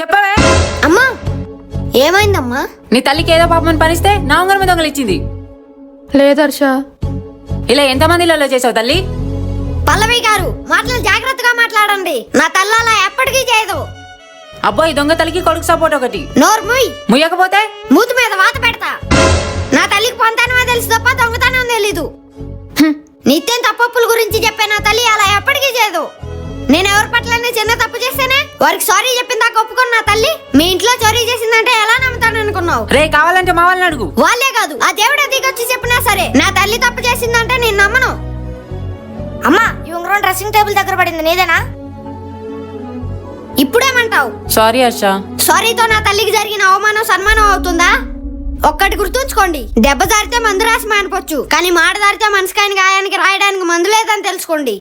చెప్పవే. అమ్మా ఏమైందమ్మా? నీ తల్లికి ఏదో పాపమని పనిస్తే నా ఉంగరం దొంగలు ఇచ్చింది లేదు హర్ష. ఇలా ఎంతమందిలలో చేసావు తల్లి? పల్లవి గారు మాటలు జాగ్రత్తగా మాట్లాడండి. నా తల్లి అలా ఎప్పటికీ చేయదు. అబ్బో ఈ దొంగ తల్లికి కొడుకు సపోర్ట్ ఒకటి. నోరు ముయ్. ముయ్యకపోతే? మూతి మీద వాత పెడతా. నా తల్లికి పొంతానమే తెలుసు తప్ప దొంగతనం తెలీదు. హ్మ్. నిత్యం తప్పప్పుల గురించి చెప్పే నా తల్లి అలా ఎప్పటికీ చేయదు. నేను ఎవరి పట్లనే చిన్న తప్పు చేస్తేనే వారికి సారీ చెప్పిందా ఒప్పుకున్న నా తల్లి? మీ ఇంట్లో చోరీ చేసిందంటే ఎలా నమ్ముతాను అనుకున్నావు? రే కావాలంటే మా వాళ్ళని అడుగు. వాళ్ళే కాదు ఆ దేవుడే దిగొచ్చి చెప్పినా సరే నా తల్లి తప్పు చేసిందంటే నేను నమ్మను. అమ్మా ఈ ఉంగరం డ్రెస్సింగ్ టేబుల్ దగ్గర పడింది నీదేనా? ఇప్పుడేమంటావు? సారీ హర్ష. సారీతో నా తల్లికి జరిగిన అవమానం సన్మానం అవుతుందా? ఒక్కటి గుర్తుంచుకోండి దెబ్బ జారితే మందు రాసి మానిపోవచ్చు కానీ మాట జారితే మనసుకాయని గాయానికి రాయడానికి మందు లేదని తెలుసుకోండి.